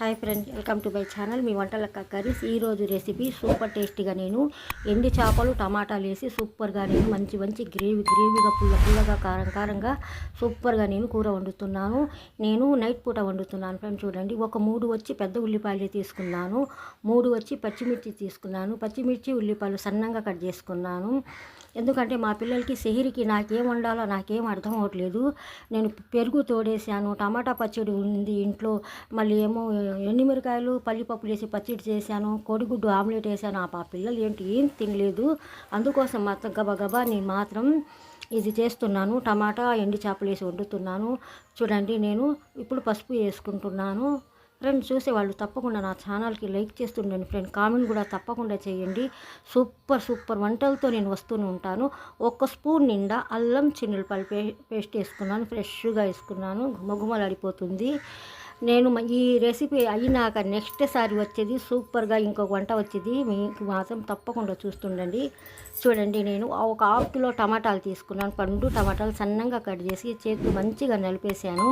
Hi friends welcome to my channel. మీ వంటల curries. ఈరోజు recipe super టేస్టీగా నేను ఎండి చేపలు టమాటాలు వేసి సూపర్గా నేను మంచి మంచి గ్రేవీ గ్రేవీగా పుల్ల పుల్లగా కారం కారంగా సూపర్గా నేను కూర వండుతున్నాను. నేను నైట్ పూట వండుతున్నాను ఫ్రెండ్స్ చూడండి. ఒక మూడు వచ్చి పెద్ద ఉల్లిపాయలు తీసుకున్నాను. మూడు వచ్చి పచ్చిమిర్చి తీసుకున్నాను. పచ్చిమిర్చి ఉల్లిపాయలు సన్నంగా కట్ చేసుకున్నాను. ఎందుకంటే మా పిల్లలకి సెహిరికి నాకేం వండాలో నాకేం అర్థం అవ్వట్లేదు. నేను పెరుగు తోడేసాను టమాటా పచ్చడి ఉంది ఇంట్లో మళ్ళీ ఏమో ఎండుమిరకాయలు పల్లిపప్పులు వేసి పచ్చడి చేశాను కోడిగుడ్డు ఆమ్లెట్ వేసాను ఆ పిల్లలు ఏంటి? ఏం తినలేదు. అందుకోసం మాత్రం గబగబా నేను మాత్రం ఇది చేస్తున్నాను. టమాటా ఎండి చేపలు వేసి వండుతున్నాను. చూడండి నేను ఇప్పుడు పసుపు వేసుకుంటున్నాను. ఫ్రెండ్ చూసే వాళ్ళు తప్పకుండా నా ఛానల్కి లైక్ చేస్తుండండి ఫ్రెండ్. కామెంట్ కూడా తప్పకుండా చేయండి. సూపర్ సూపర్ వంటలతో నేను వస్తూనే ఉంటాను. ఒక స్పూన్ నిండా అల్లం చిన్నపల్లి పే పేస్ట్ వేసుకున్నాను. ఫ్రెష్గా వేసుకున్నాను. గుమగుమలాడిపోతుంది నేను ఈ రెసిపీ అయినాక నెక్స్ట్ సారి వచ్చేది సూపర్గా ఇంకొక వంట వచ్చేది. మీకు మాత్రం తప్పకుండా చూస్తుండండి. చూడండి నేను ఒక హాఫ్ కిలో టమాటాలు తీసుకున్నాను. పండు టమాటాలు సన్నంగా కట్ చేసి చేతికి మంచిగా నలిపేసాను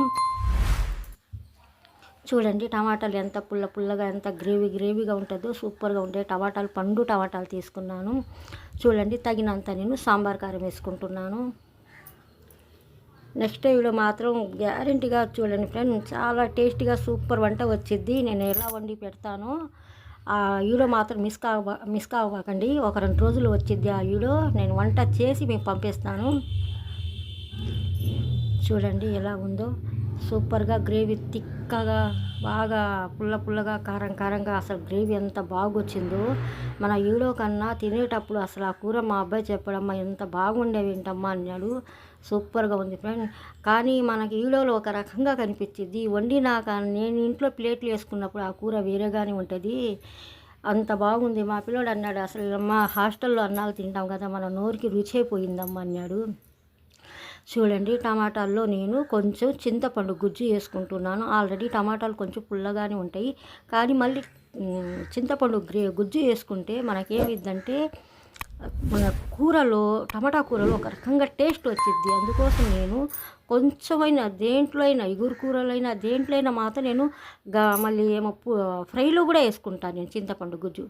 చూడండి టమాటాలు ఎంత పుల్ల పుల్లగా ఎంత గ్రేవీ గ్రేవీగా ఉంటుందో సూపర్గా ఉండే టమాటాలు పండు టమాటాలు తీసుకున్నాను. చూడండి తగినంత నేను సాంబార్ కారం వేసుకుంటున్నాను. నెక్స్ట్ వీడియో మాత్రం గ్యారంటీగా చూడండి ఫ్రెండ్. చాలా టేస్టీగా సూపర్ వంట వచ్చింది నేను ఎలా వండి పెడతానో ఆ వీడియో మాత్రం మిస్ కావ మిస్ కావకండి. ఒక రెండు రోజులు వచ్చింది ఆ వీడియో. నేను వంట చేసి మీకు పంపిస్తాను. చూడండి ఎలా ఉందో. సూపర్గా గ్రేవీ తిక్కగా బాగా పుల్ల పుల్లగా కారం కారంగా అసలు గ్రేవీ ఎంత బాగా వచ్చిందో మన ఈడో కన్నా తినేటప్పుడు అసలు ఆ కూర మా అబ్బాయి చెప్పడమ్మా ఎంత బాగుండేవి ఏంటమ్మా అన్నాడు. సూపర్గా ఉంది ఫ్రెండ్. కానీ మనకి ఈడోలో ఒక రకంగా కనిపించింది. వండినాక నేను ఇంట్లో ప్లేట్లు వేసుకున్నప్పుడు ఆ కూర వేరేగానే ఉంటుంది. అంత బాగుంది మా పిల్లోడు అన్నాడు. అసలు మా హాస్టల్లో అన్నాలు తింటాం కదా మన నోరుకి రుచి అయిపోయిందమ్మా అన్నాడు. చూడండి టమాటాల్లో నేను కొంచెం చింతపండు గుజ్జు వేసుకుంటున్నాను. ఆల్రెడీ టమాటాలు కొంచెం పుల్లగానే ఉంటాయి. కానీ మళ్ళీ చింతపండు గ్రే గుజ్జు వేసుకుంటే మనకేమిద్దంటే మన కూరలో టమాటా కూరలో ఒక రకంగా టేస్ట్ వచ్చింది అందుకోసం నేను కొంచెమైనా దేంట్లో అయినా ఇగురు కూరలైనా దేంట్లో అయినా మాత్రం నేను మళ్ళీ ఏమో ఫ్రైలో కూడా వేసుకుంటాను నేను చింతపండు గుజ్జు.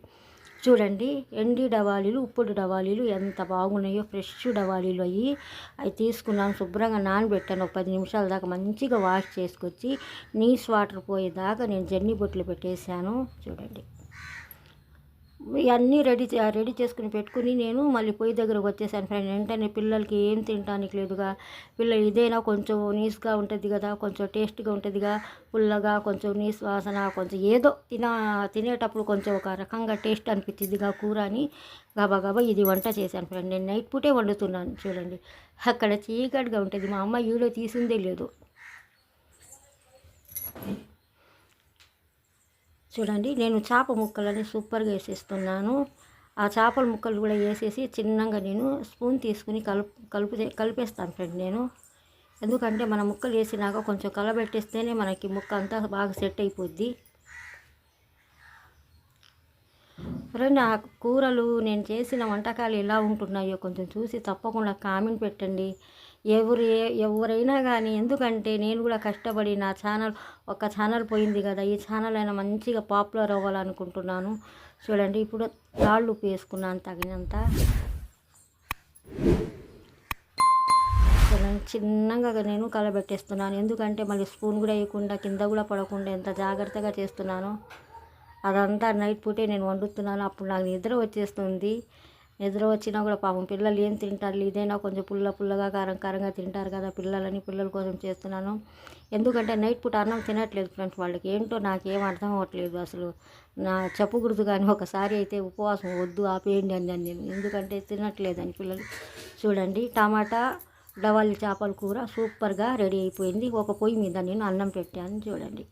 చూడండి ఎండి డవాలీలు ఉప్పుడు డవాలీలు ఎంత బాగున్నాయో ఫ్రెష్ డవాలీలు అయ్యి అవి తీసుకున్నాను శుభ్రంగా నానబెట్టాను ఒక పది నిమిషాల దాకా మంచిగా వాష్ చేసుకొచ్చి నీస్ వాటర్ పోయేదాకా నేను జర్నీ బొట్లు పెట్టేశాను. చూడండి. ఇవన్నీ రెడీ రెడీ చేసుకుని పెట్టుకుని నేను మళ్ళీ పొయ్యి దగ్గరకు వచ్చేసాను ఫ్రెండ్. వెంటనే పిల్లలకి ఏం తినడానికి లేదుగా. పిల్లలు ఇదైనా కొంచెం నీస్గా ఉంటుంది కదా కొంచెం టేస్ట్గా ఉంటుందిగా. పుల్లగా కొంచెం నీస్ వాసన కొంచెం ఏదో తిన తినేటప్పుడు కొంచెం ఒక రకంగా టేస్ట్ అనిపించిందిగా కూర అని గబా గబా ఇది వంట చేశాను ఫ్రెండ్. నేను నైట్ పూటే వండుతున్నాను చూడండి. అక్కడ చీకటిగా ఉంటుంది. మా అమ్మ వీడియో తీసిందే లేదు. చూడండి నేను చేప ముక్కలని సూపర్గా వేసేస్తున్నాను. ఆ చేపల ముక్కలు కూడా వేసేసి చిన్నగా నేను స్పూన్ తీసుకుని కలుపు కలుపు కలిపేస్తాను ఫ్రెండ్ నేను. ఎందుకంటే మన ముక్కలు వేసినాక కొంచెం కలబెట్టేస్తేనే మనకి ముక్క అంతా బాగా సెట్ అయిపోద్ది. ఫ్రెండ్ ఆ కూరలు నేను చేసిన వంటకాలు ఎలా ఉంటున్నాయో కొంచెం చూసి తప్పకుండా కామెంట్ పెట్టండి. ఎవరు ఎవరైనా కానీ ఎందుకంటే నేను కూడా కష్టపడి నా ఛానల్ ఒక ఛానల్ పోయింది కదా ఈ ఛానల్ అయినా మంచిగా పాపులర్ అవ్వాలనుకుంటున్నాను. చూడండి ఇప్పుడు రాళ్ళు ఉప్పు వేసుకున్నాను తగినంత. చిన్నగా నేను కలబెట్టేస్తున్నాను. ఎందుకంటే మళ్ళీ స్పూన్ కూడా వేయకుండా కింద కూడా పడకుండా ఎంత జాగ్రత్తగా చేస్తున్నాను. అదంతా నైట్ పూటే నేను వండుతున్నాను. అప్పుడు నాకు నిద్ర వచ్చేస్తుంది. నిద్ర వచ్చినా కూడా పాపం పిల్లలు ఏం తింటారు? ఇదైనా కొంచెం పుల్ల పుల్లగా కారం కారంగా తింటారు కదా పిల్లలని పిల్లల కోసం చేస్తున్నాను. ఎందుకంటే నైట్ పూట అన్నం తినట్లేదు ఫ్రెండ్స్ వాళ్ళకి. ఏంటో నాకేం అర్థం అవ్వట్లేదు అసలు. నా చెప్పకూడదు కానీ ఒకసారి అయితే ఉపవాసం వద్దు ఆపేయండి అని నేను. ఎందుకంటే తినట్లేదని పిల్లలు. చూడండి టమాటా డవాలి చేపల కూర సూపర్గా రెడీ అయిపోయింది. ఒక పొయ్యి మీద నేను అన్నం పెట్టాను. చూడండి.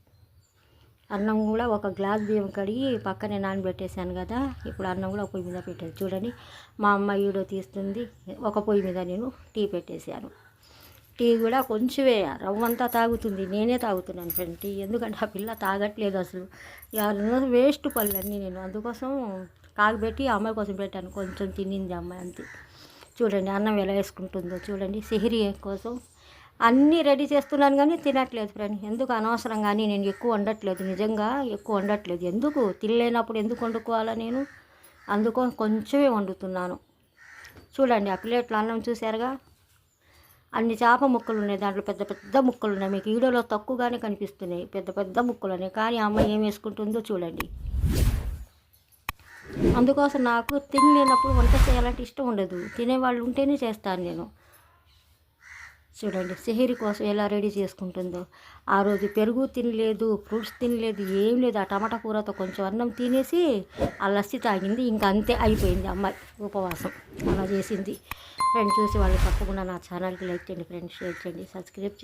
అన్నం కూడా ఒక గ్లాస్ బియ్యం కడిగి పక్కనే నానబెట్టేశాను కదా. ఇప్పుడు అన్నం కూడా ఒక పొయ్యి మీద పెట్టాను. చూడండి మా అమ్మ వీడియో తీస్తుంది. ఒక పొయ్యి మీద నేను టీ పెట్టేశాను. టీ కూడా కొంచెమే రవ్వంతా తాగుతుంది. నేనే తాగుతున్నాను ఫ్రెండ్ టీ. ఎందుకంటే ఆ పిల్ల తాగట్లేదు అసలు. ఇక వేస్ట్ పళ్ళన్నీ నేను. అందుకోసం కాగబెట్టి అమ్మాయి కోసం పెట్టాను. కొంచెం తినింది అమ్మాయి అంతే. చూడండి అన్నం ఎలా వేసుకుంటుందో చూడండి. సిహిరి కోసం అన్నీ రెడీ చేస్తున్నాను కానీ తినట్లేదు ఫ్రెండ్. ఎందుకు అనవసరం కానీ నేను ఎక్కువ వండట్లేదు. నిజంగా ఎక్కువ వండట్లేదు. ఎందుకు? తినలేనప్పుడు ఎందుకు వండుకోవాలా నేను? అందుకో కొంచెమే వండుతున్నాను. చూడండి ఆ ప్లేట్లో అన్నం చూసారుగా అన్ని చేప ముక్కలు ఉన్నాయి. దాంట్లో పెద్ద పెద్ద ముక్కలు ఉన్నాయి. మీకు వీడియోలో తక్కువగానే కనిపిస్తున్నాయి. పెద్ద పెద్ద ముక్కలు ఉన్నాయి. కానీ అమ్మ ఏం వేసుకుంటుందో చూడండి. అందుకోసం నాకు తినలేనప్పుడు వంట చేయాలంటే ఇష్టం ఉండదు. తినేవాళ్ళు ఉంటేనే చేస్తాను నేను. చూడండి సెహరి కోసం ఎలా రెడీ చేసుకుంటుందో. ఆ రోజు పెరుగు తినలేదు ఫ్రూట్స్ తినలేదు ఏం లేదు. ఆ టమాటా కూరతో కొంచెం అన్నం తినేసి ఆ లస్సి తాగింది. ఇంకా అంతే అయిపోయింది అమ్మాయి ఉపవాసం. అలా చేసింది. ఫ్రెండ్స్ చూసి వాళ్ళు తప్పకుండా నా ఛానల్కి లైక్ చేయండి ఫ్రెండ్స్ షేర్ చేయండి సబ్స్క్రైబ్